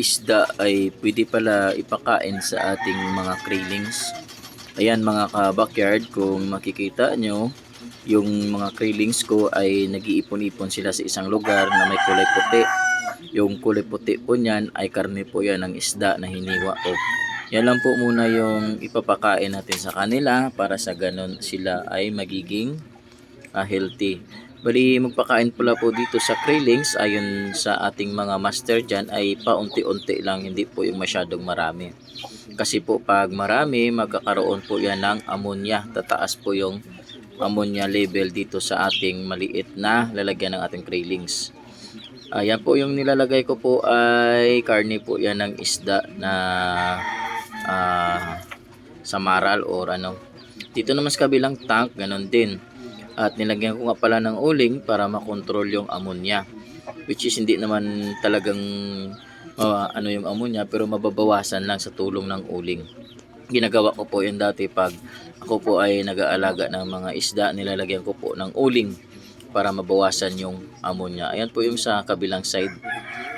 isda ay pwede pala ipakain sa ating mga krillings. Ayan mga ka-backyard, kung makikita nyo, yung mga krillings ko ay nag-iipon-ipon sila sa isang lugar na may kulay puti. Yung kulay puti po niyan ay karne po yan ng isda na hiniwa ko. Yan lang po muna yung ipapakain natin sa kanila para sa ganun sila ay magiging ah, healthy. Bali, magpakain pala po dito sa krillings ayon sa ating mga master dyan ay paunti-unti lang, hindi po yung masyadong marami. Kasi po pag marami, magkakaroon po yan ng ammonia. Tataas po yung ammonia level dito sa ating maliit na lalagyan ng ating krillings. Ayan po yung nilalagay ko po ay karne po yan ng isda na ah, samaral or ano. Dito naman sa kabilang tank, ganun din. At nilagyan ko nga pala ng uling para makontrol yung ammonia. Which is hindi naman talagang ah, ano yung ammonia pero mababawasan lang sa tulong ng uling. Ginagawa ko po yun dati pag ako po ay nag-aalaga ng mga isda, nilalagyan ko po ng uling para mabawasan yung ammonia. Ayan po yung sa kabilang side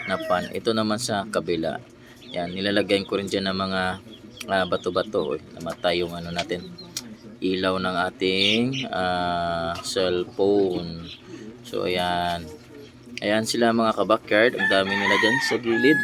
na pan. Ito naman sa kabila. Yan, nilalagyan ko rin dyan ng mga ah, bato-bato. Namatay yung ano natin ilaw ng ating ah, cellphone. So, ayan. Ayan sila mga kabakyard. Ang dami nila dyan sa gilid.